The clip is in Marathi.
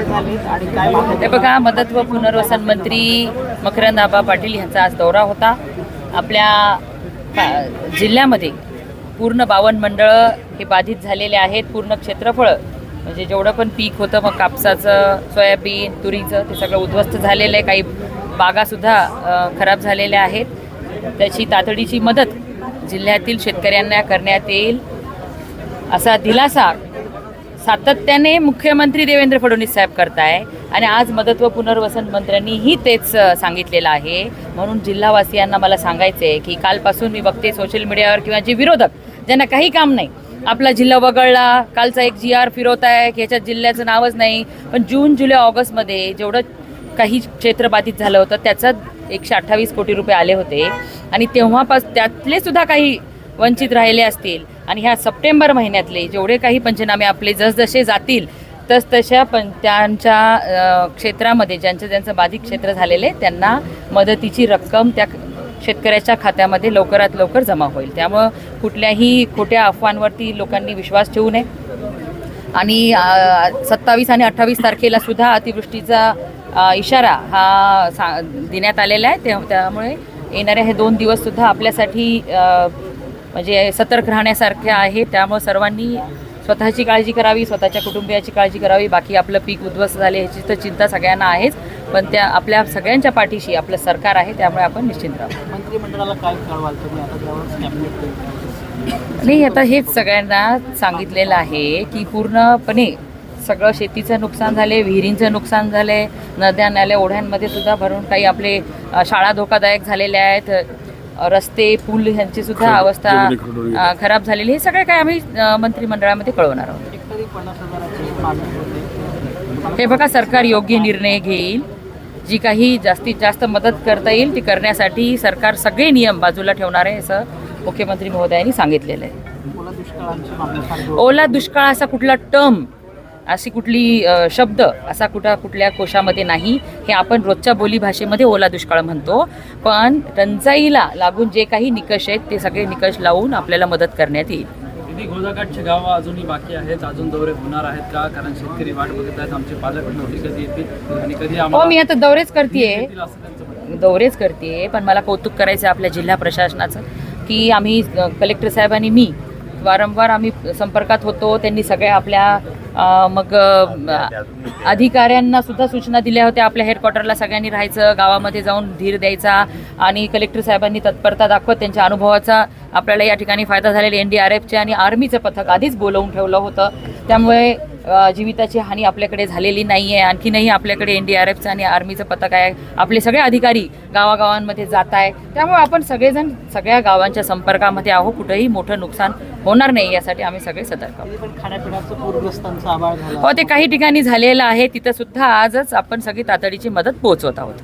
ते हे बघा मदत व पुनर्वसन मंत्री मकरंद आबा पाटील यांचा आज दौरा होता. आपल्या जिल्ह्यामध्ये पूर्ण बावन मंडळं हे बाधित झालेले आहेत. पूर्ण क्षेत्रफळ म्हणजे जेवढं पण पीक होतं मग कापसाचं सोयाबीन तुरीचं ते सगळं उद्ध्वस्त झालेलं आहे. काही बागासुद्धा खराब झालेल्या आहेत. त्याची तातडीची मदत जिल्ह्यातील शेतकऱ्यांना करण्यात येईल असा दिलासा सातत्याने मुख्यमंत्री देवेंद्र फडणवीस साहेब करताय आणि आज मदत व पुनर्वसन मंत्र्यांनीही तेच सांगितलेलं आहे. म्हणून जिल्हावासियांना मला सांगायचं आहे की कालपासून मी बघते सोशल मीडियावर किंवा जे विरोधक ज्यांना काही काम नाही. आपला जिल्हा वगळला कालचा एक जी आर फिरवत आहे की ह्याच्यात जिल्ह्याचं नावच नाही. पण जून जुलै ऑगस्टमध्ये जेवढं काही क्षेत्र बाधित झालं होतं त्याचा एकशे अठ्ठावीस कोटी रुपये आले होते. आणि तेव्हापास त्यातले सुद्धा काही वंचित राहिले असतील. आणि ह्या सप्टेंबर महिन्यातले जेवढे काही पंचनामे आपले जसजसे जातील तस तशा पण त्यांच्या क्षेत्रामध्ये ज्यांचं ज्यांचं बाधित क्षेत्र झालेले त्यांना मदतीची रक्कम त्या शेतकऱ्याच्या खात्यामध्ये लवकरात लवकर जमा होईल. त्यामुळं कुठल्याही खोट्या अफवांवरती लोकांनी विश्वास ठेवू नये. आणि सत्तावीस आणि अठ्ठावीस तारखेला सुद्धा अतिवृष्टीचा इशारा हा सा देण्यात आलेला आहे. त्या त्यामुळे येणारे हे दोन दिवससुद्धा आपल्यासाठी म्हणजे सतर्क राहण्यासारखे आहे. त्यामुळे सर्वांनी स्वतःची काळजी करावी स्वतःच्या कुटुंबियाची काळजी करावी. बाकी आपलं पीक उद्ध्वस्त झाले ह्याची तर चिंता सगळ्यांना आहेच. पण त्या आपल्या सगळ्यांच्या पाठीशी आपलं सरकार आहे त्यामुळे आपण निश्चिंत राहू. मंत्रिमंडळाला काय कळवाल तुम्ही? आता नाही आता हेच सगळ्यांना सांगितलेलं आहे की पूर्णपणे सगळं शेतीचं नुकसान झाले विहिरींचं नुकसान झाले नद्या नाल्या ओढ्यांमध्ये सुद्धा भरून काही आपले शाळा धोकादायक झालेल्या आहेत. रस्ते पूल ह्यांची सुद्धा अवस्था खराब झालेली. हे सगळे काय आम्ही मंत्रिमंडळामध्ये कळवणार आहोत. हे बघा सरकार योग्य निर्णय घेईल. जी काही जास्तीत जास्त मदत करता येईल ती करण्यासाठी सरकार सगळे नियम बाजूला ठेवणार आहे असं मुख्यमंत्री महोदयांनी सांगितलेलं आहे. ओला दुष्काळ असा कुठला टर्म अशी कुठली शब्द असा कुठा कुठल्या कोशामध्ये नाही हे आपण रोजच्या बोलीभाषेमध्ये ओला दुष्काळ म्हणतो. पण टंचाईला लागून जे काही निकष आहेत ते सगळे निकष लावून आपल्याला मदत करण्यात येईल. गावं अजूनही बाकी आहेत. अजून दौरे होणार आहेत का? कारण शेतकरी वाट बघत आहेत. आमचे पालक नोकरी कधी येतील आणि कधी हो मी आता दौरेच आहे. दौरेच करते पण मला कौतुक करायचं आहे आपल्या जिल्हा प्रशासनाचं की आम्ही कलेक्टर साहेब आणि मी वारंवार आम्ही संपर्कात होतो त्यांनी सगळ्या आपल्या मग अधिकाऱ्यांना सुद्धा सूचना दिल्या होत्या. आपल्या हेडक्वार्टरला सगळ्यांनी राहायचं गावामध्ये जाऊन धीर द्यायचा आणि कलेक्टर साहेबांनी तत्परता दाखवत त्यांच्या अनुभवाचा आपल्याला या ठिकाणी फायदा झालेला. एन डी आर एफचे आणि आर्मीचं पथक आधीच बोलवून ठेवलं होतं. त्यामुळे जीविताची हानी आपल्याकडे झालेली नाही आहे आणखीनही आपल्याकडे एन डी आर एफचं आणि आर्मीचं पथक आहे. आपले सगळे अधिकारी गावागावांमध्ये जात आहे त्यामुळे आपण सगळेजण सगळ्या गावांच्या संपर्कामध्ये आहो कुठंही मोठं नुकसान होणार नाही यासाठी आम्ही सगळे सतर्क आहोत. हो ते काही ठिकाणी झालेलं आहे तिथं सुद्धा आजच आपण सगळी तातडीची मदत पोहोचवत आहोत.